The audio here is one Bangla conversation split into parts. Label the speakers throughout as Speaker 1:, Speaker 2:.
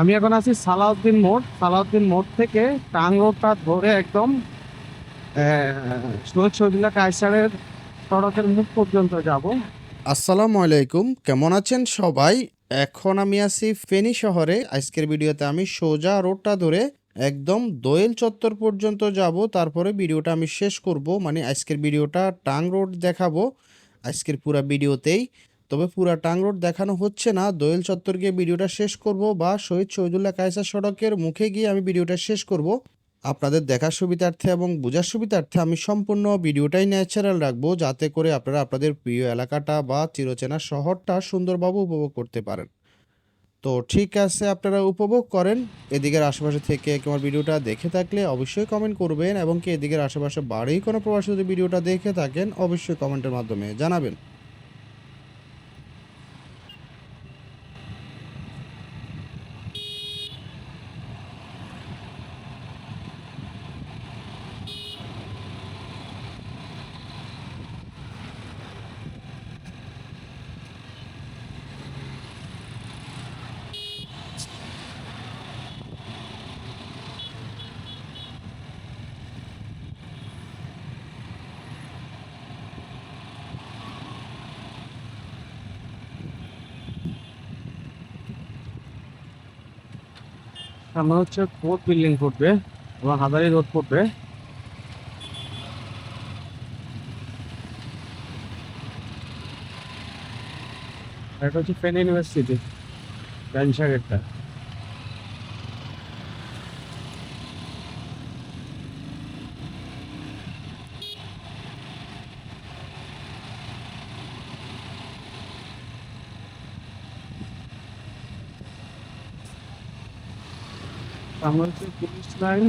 Speaker 1: আমি এখন আছি সালাউদ্দিন মোড় সালাউদ্দিন মোড় থেকে টাং রোডটা ধরে একদম শহীদ শহীদুল্লাহ কায়সারের সড়কের মুখ পর্যন্ত যাব।
Speaker 2: আসসালামু আলাইকুম, কেমন আছেন সবাই? এখন আমি আছি ফেনী শহরে। আজকের ভিডিওতে আমি সোজা রোডটা ধরে একদম দোয়েল চত্বর পর্যন্ত যাব। তারপরে ভিডিওটা আমি শেষ করব। মানে আজকের ভিডিওটা টাং রোড দেখাবো। আজকের পুরা ভিডিওতেই তবে পুরা টাং রোড দেখানো হচ্ছে না। দোয়েল চত্বর গিয়ে ভিডিওটা শেষ করব বা শহীদ শহীদুল্লাহ কায়সার সড়কের মুখে গিয়ে আমি ভিডিওটা শেষ করব। আপনাদের দেখার সুবিধার্থে এবং বোঝার সুবিধার্থে আমি সম্পূর্ণ ভিডিওটাই ন্যাচারাল রাখব, যাতে করে আপনারা আপনাদের প্রিয় এলাকাটা বা চিরচেনা শহরটা সুন্দরভাবে উপভোগ করতে পারেন। তো ঠিক আছে, আপনারা উপভোগ করেন। এদিকের আশেপাশে থেকে তোমার ভিডিওটা দেখে থাকলে অবশ্যই কমেন্ট করবেন এবং কি এদিকের আশেপাশে বাড়ি কোনো প্রবাসী যদি ভিডিওটা দেখে থাকেন, অবশ্যই কমেন্টের মাধ্যমে জানাবেন।
Speaker 1: সামনে হচ্ছে কোর্ট বিল্ডিং পড়বে এবং হাজারি রোড পড়বে। এটা হচ্ছে ফেন ইউনিভার্সিটি ব্যানসাগেরটা সামনে হচ্ছে পুলিশ লাইন।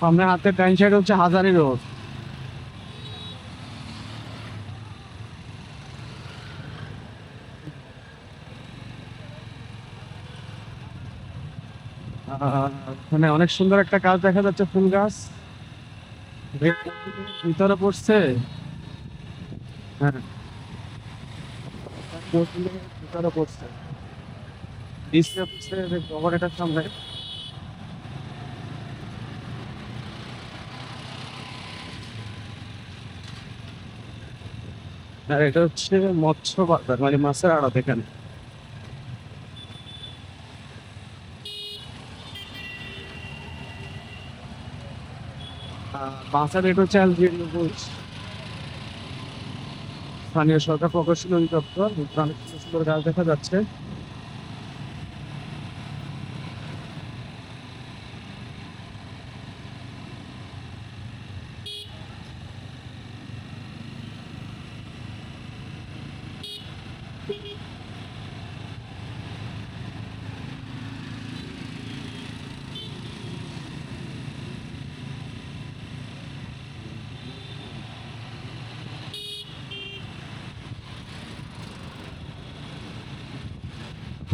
Speaker 1: সামনে হাতে ডাইন সাইড হচ্ছে হাজারি রোড। মানে অনেক সুন্দর একটা গাছ দেখা যাচ্ছে, ফুল গাছ। ভিতরে পড়ছে। হ্যাঁ। এটা হচ্ছে মৎস্য বাজার মানে মাছের আড়ত এখানে। বাঁচার রেট হচ্ছে এলজিএল স্থানীয় সরকার প্রকৌশল অধিদপ্তর সুন্দর গাছ দেখা যাচ্ছে।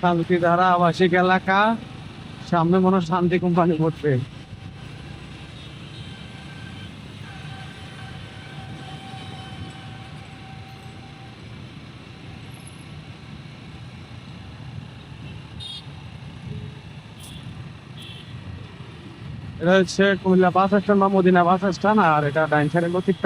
Speaker 1: শান্তিধারা আবাসিক এলাকা, সামনে মনে শান্তি কোম্পানি পড়বে এটা হচ্ছে কুমিল্লা বাস স্ট্যান্ড বা মদিনা বাস স্ট্যান্ড, আর এটা ডাইন সাইডে লতিক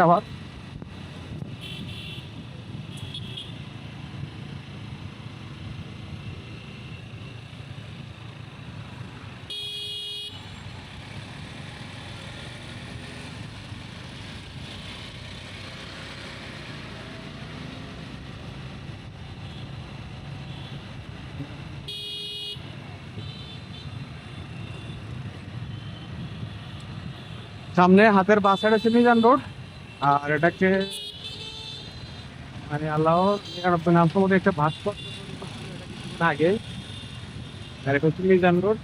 Speaker 1: সামনে হাতের বাস সাইড হচ্ছে মিজান রোড আর এটাকে মানে আল্লাহ নাম সম্বন্ধে একটা ভাস্কর আগে, আর এটা হচ্ছে মিজান রোড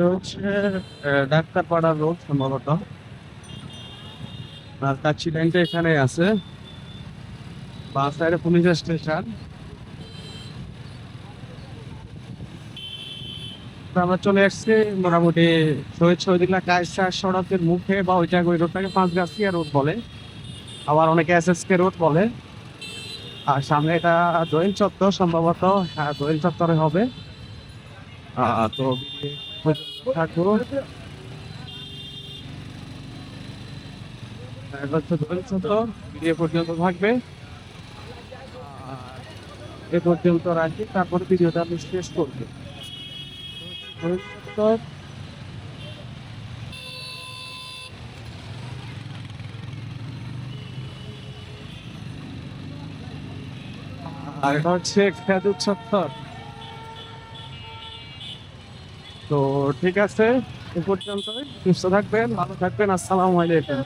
Speaker 1: এটা হচ্ছে ডাক্তারপাড়া রোড সম্ভবত। আর কাচ্চি লাইনটা এখানে আছে। বাস সাইডে পুলিশ স্টেশন আমরা চলে এসেছি মোটামুটি শহীদ শহীদুল্লাহ কায়সার সড়কের মুখে বা ওইটা ওই রোডটাকে পাঁচগাছিয়া রোড বলে। আবার অনেকে এস এস কে রোড বলে। আর সামনে এটা দোয়েল চত্বর সম্ভবত। হ্যাঁ দোয়েল চত্বরে হবে। তো থাকব এবার তো দোয়েল চত্বর পর্যন্ত থাকবে এ পর্যন্ত রাখি তারপরে ভিডিওটা আমি শেষ করব আর হচ্ছে খেজুর চত্বর তো ঠিক আছে এ পর্যন্ত সুস্থ থাকবেন ভালো থাকবেন আসসালামু আলাইকুম।